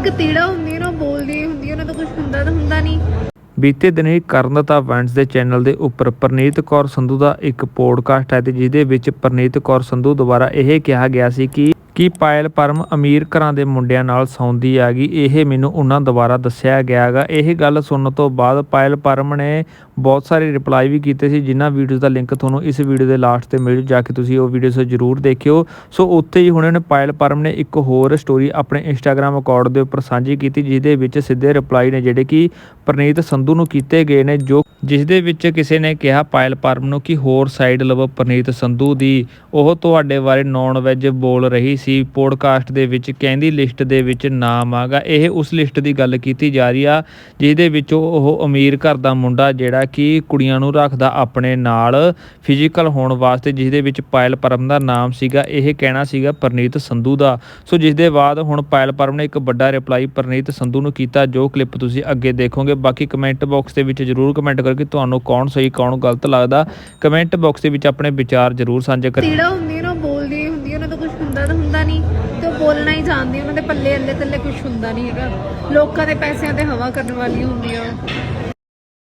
ਇੱਕ ਤੀੜਾ ਹੁੰਦੀ ਹੈ ਨਾ ਬੋਲਦੀ ਹੁੰਦੀ ਹੈ ਉਹਨਾਂ ਦਾ ਕੁਝ ਹੁੰਦਾ ਤਾਂ ਹੁੰਦਾ ਨਹੀਂ ਬੀਤੇ ਦਿਨ ਹੀ ਕਰਨਤਾ ਇਵੈਂਟਸ ਦੇ ਚੈਨਲ ਦੇ ਉੱਪਰ ਪ੍ਰਨੀਤ ਕੌਰ ਸੰਧੂ ਦਾ ਇੱਕ ਪੋਡਕਾਸਟ ਹੈ ਤੇ ਜਿਹਦੇ ਵਿੱਚ ਪ੍ਰਨੀਤ ਕੌਰ ਸੰਧੂ ਦੁਆਰਾ ਇਹ ਕਿਹਾ ਗਿਆ ਸੀ ਕਿ ਕਿ ਪਾਇਲ ਪਰਮ ਅਮੀਰ ਘਰਾਂ ਦੇ ਮੁੰਡਿਆਂ ਨਾਲ ਸੌਂਦੀ ਆ ਗਈ ਇਹ ਮੈਨੂੰ ਉਹਨਾਂ ਦੁਆਰਾ ਦੱਸਿਆ ਗਿਆਗਾ ਇਹ ਗੱਲ ਸੁਣਨ ਤੋਂ ਬਾਅਦ ਪਾਇਲ ਪਰਮ ਨੇ ਬਹੁਤ ਸਾਰੇ ਰਿਪਲਾਈ ਵੀ ਕੀਤੇ ਸੀ, ਜਿਨ੍ਹਾਂ ਵੀਡੀਓਜ਼ ਦਾ ਲਿੰਕ ਤੁਹਾਨੂੰ ਇਸ ਵੀਡੀਓ ਦੇ ਲਾਸਟ ਤੇ ਮਿਲ ਜਾ ਕੇ ਤੁਸੀਂ ਉਹ ਵੀਡੀਓਜ਼ ਜ਼ਰੂਰ ਦੇਖਿਓ। ਸੋ ਉੱਥੇ ਹੀ ਹੁਣ ਇਹਨੇ ਪਾਇਲ ਪਰਮ ਨੇ ਇੱਕ ਹੋਰ ਸਟੋਰੀ ਆਪਣੇ ਇੰਸਟਾਗ੍ਰam ਅਕਾਊਂਟ ਦੇ ਉੱਪਰ ਸਾਂਝੀ ਕੀਤੀ, ਜਿਹਦੇ ਵਿੱਚ ਸਿੱਧੇ ਰਿਪਲਾਈ ਨੇ ਜਿਹੜੇ ਕਿ ਪ੍ਰਨੀਤ ਸੰਧੂ ਨੂੰ ਕੀਤੇ ਗਏ ਨੇ ਜੋ ਜਿਸ ਦੇ ਵਿੱਚ ਕਿਸੇ ਨੇ ਕਿਹਾ ਪਾਇਲ ਪਰਮ ਨੂੰ ਕਿ ਹੋਰ ਸਾਈਡ ਲਵੋ ਪ੍ਰਨੀਤ ਸੰਧੂ ਦੀ। ਉਹ ਤੁਹਾਡੇ ਬਾਰੇ ਨੌਨ ਵੈਜ ਬੋਲ ਰਹੀ ਸੀ। ਪੋਡਕਾਸਟ ਦੇ ਵਿੱਚ ਕਹਿੰਦੀ ਲਿਸਟ ਦੇ ਵਿੱਚ ਨਾਮ ਆਗਾ ਇਹ ਉਸ ਲਿਸਟ ਦੀ ਗੱਲ ਕੀਤੀ ਜਾ ਰਹੀ ਆ, ਜਿਹਦੇ ਵਿੱਚ ਉਹ ਅਮੀਰ ਘਰ ਦਾ ਮੁੰਡਾ ਜਿਹੜਾ ਕਿ ਕੁੜੀਆਂ ਨੂੰ ਰੱਖਦਾ ਆਪਣੇ ਨਾਲ ਫਿਜ਼ੀਕਲ ਹੋਣ ਵਾਸਤੇ ਜਿਸ ਦੇ ਵਿੱਚ ਪਾਇਲ ਪਰਮ ਦਾ ਨਾਮ ਸੀਗਾ। ਇਹ ਕਹਿਣਾ ਸੀਗਾ ਪ੍ਰਨੀਤ ਸੰਧੂ ਦਾ। ਸੋ ਜਿਸ ਦੇ ਬਾਅਦ ਹੁਣ ਪਾਇਲ ਪਰਮ ਨੇ ਇੱਕ ਵੱਡਾ ਰਿਪਲਾਈ ਪ੍ਰਨੀਤ ਸੰਧੂ ਨੂੰ ਕੀਤਾ। ਜੋ ਕਲਿੱਪ ਤੁਸੀਂ ਅੱਗੇ ਦੇਖੋਗੇ ਬਾਕੀ ਕਮੈਂਟ ਬਾਕਸ ਦੇ ਵਿੱਚ ਜਰੂਰ ਕਮੈਂਟ ਕਰਕੇ ਤੁਹਾਨੂੰ ਕੌਣ ਸਹੀ, ਕੌਣ ਗਲਤ ਲੱਗਦਾ। ਕਮੈਂਟ ਬਾਕਸ ਦੇ ਵਿੱਚ ਆਪਣੇ ਵਿਚਾਰ ਜਰੂਰ ਸਾਂਝੇ ਕਰੋ ਤੀੜਾ ਹੁੰਦੀ ਹੈ ਨਾ ਬੋਲਦੀ ਹੁੰਦੀ ਉਹਨਾਂ ਦਾ ਕੁਝ ਹੁੰਦਾ ਤਾਂ ਹੁੰਦਾ ਨਹੀਂ। ਤੇ ਉਹ ਬੋਲਣਾ ਹੀ ਜਾਣਦੀ ਉਹਨਾਂ ਦੇ ਪੱਲੇ ਅੱਲੇ ਥੱਲੇ ਕੁਝ ਹੁੰਦਾ ਨਹੀਂ ਹੈਗਾ। ਲੋਕਾਂ ਦੇ ਪੈਸਿਆਂ ਤੇ ਹਵਾ ਕਰਨ ਵਾਲੀ ਹੁੰਦੀ ਆ